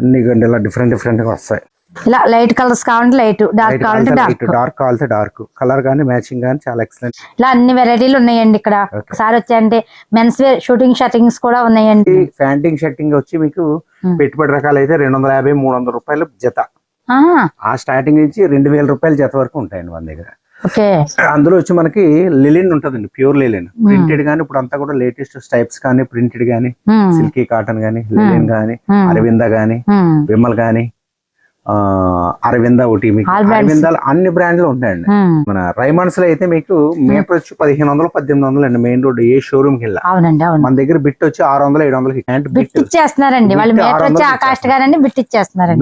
S2: అన్ని ఇలా డిఫరెంట్ డిఫరెంట్గా వస్తాయి.
S1: ఇలా లైట్ కలర్స్ కావాలంటే లైట్ డార్క్ కావాలంటే డార్క్
S2: డార్క్ కావాలంటే డార్క్ కలర్ కానీ మ్యాచింగ్ కానీ చాలా ఎక్సలెంట్
S1: ఇలా అన్ని వెరైటీలు ఉన్నాయండి ఇక్కడ. ఒకసారి వచ్చాయంటే మెన్స్ వేర్ షూటింగ్ షర్టింగ్స్ కూడా ఉన్నాయండి.
S2: ప్యాంటింగ్ షర్టింగ్ వచ్చి మీకు. పెట్టుబడి రకాలు అయితే రెండు వందల యాభై మూడు వందల రూపాయలు జత.
S1: ఆ,
S2: స్టార్టింగ్ నుంచి రెండు వేల రూపాయల జత వరకు ఉంటాయండి మన దగ్గర. అందులో వచ్చి మనకి లిలిన్ ఉంటదండి ప్యూర్ లిలిన్ ప్రింటెడ్ కానీ ఇప్పుడు అంతా కూడా లేటెస్ట్ టైప్స్ కానీ ప్రింటెడ్
S1: ఉమ్,
S2: సిల్కీ కాటన్ కానీ లిలిన్
S1: ఉమ్,
S2: అరవింద
S1: ఉమ్,
S2: విమల్ ఆ అరవింద ఒకటి మీకు. అరవిందాలు అన్ని బ్రాండ్లు ఉంటాయండి. మన రైమాన్స్లో అయితే మీకు మీటర్ వచ్చి పదిహేను వందలు పద్దెనిమిది వందలు అండి మెయిన్ రోడ్ ఏ
S1: షోరూమ్కి
S2: మన దగ్గర బిట్ వచ్చి ఆరు వందలు ఏడు ప్యాంట్
S1: బిట్ ఇచ్చేస్తున్నారండి వాళ్ళు మీటర్ వచ్చి
S2: వందలు
S1: బిట్ ఇచ్చేస్తున్నారండి.